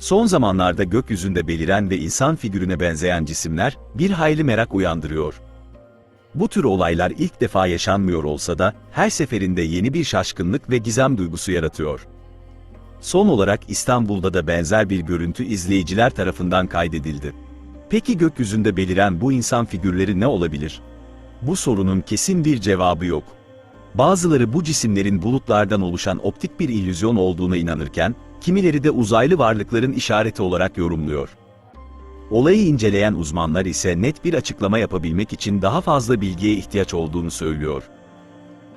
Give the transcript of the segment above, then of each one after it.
Son zamanlarda gökyüzünde beliren ve insan figürüne benzeyen cisimler bir hayli merak uyandırıyor. Bu tür olaylar ilk defa yaşanmıyor olsa da her seferinde yeni bir şaşkınlık ve gizem duygusu yaratıyor. Son olarak İstanbul'da da benzer bir görüntü izleyiciler tarafından kaydedildi. Peki gökyüzünde beliren bu insan figürleri ne olabilir? Bu sorunun kesin bir cevabı yok. Bazıları bu cisimlerin bulutlardan oluşan optik bir illüzyon olduğuna inanırken, kimileri de uzaylı varlıkların işareti olarak yorumluyor. Olayı inceleyen uzmanlar ise net bir açıklama yapabilmek için daha fazla bilgiye ihtiyaç olduğunu söylüyor.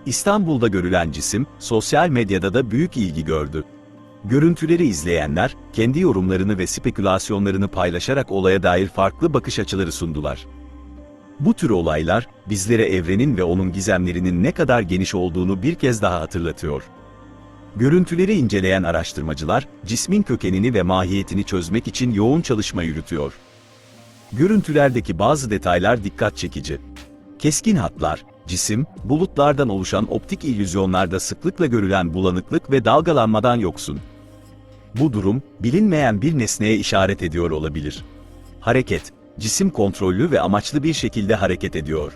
İstanbul'da görülen cisim, sosyal medyada da büyük ilgi gördü. Görüntüleri izleyenler, kendi yorumlarını ve spekülasyonlarını paylaşarak olaya dair farklı bakış açıları sundular. Bu tür olaylar, bizlere evrenin ve onun gizemlerinin ne kadar geniş olduğunu bir kez daha hatırlatıyor. Görüntüleri inceleyen araştırmacılar, cismin kökenini ve mahiyetini çözmek için yoğun çalışma yürütüyor. Görüntülerdeki bazı detaylar dikkat çekici. Keskin hatlar, cisim, bulutlardan oluşan optik illüzyonlarda sıklıkla görülen bulanıklık ve dalgalanmadan yoksun. Bu durum, bilinmeyen bir nesneye işaret ediyor olabilir. Hareket, cisim kontrollü ve amaçlı bir şekilde hareket ediyor.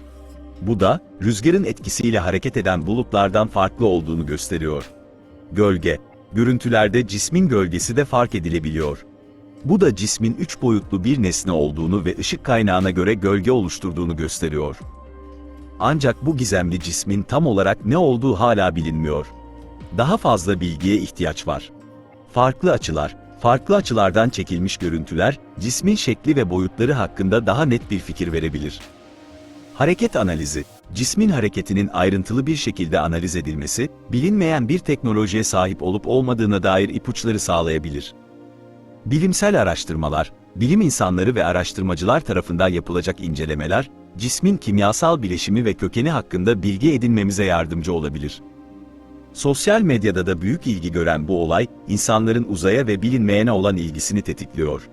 Bu da, rüzgarın etkisiyle hareket eden bulutlardan farklı olduğunu gösteriyor. Gölge, görüntülerde cismin gölgesi de fark edilebiliyor. Bu da cismin üç boyutlu bir nesne olduğunu ve ışık kaynağına göre gölge oluşturduğunu gösteriyor. Ancak bu gizemli cismin tam olarak ne olduğu hala bilinmiyor. Daha fazla bilgiye ihtiyaç var. Farklı açılar, farklı açılardan çekilmiş görüntüler, cismin şekli ve boyutları hakkında daha net bir fikir verebilir. Hareket analizi, cismin hareketinin ayrıntılı bir şekilde analiz edilmesi, bilinmeyen bir teknolojiye sahip olup olmadığına dair ipuçları sağlayabilir. Bilimsel araştırmalar, bilim insanları ve araştırmacılar tarafından yapılacak incelemeler, cismin kimyasal bileşimi ve kökeni hakkında bilgi edinmemize yardımcı olabilir. Sosyal medyada da büyük ilgi gören bu olay, insanların uzaya ve bilinmeyene olan ilgisini tetikliyor.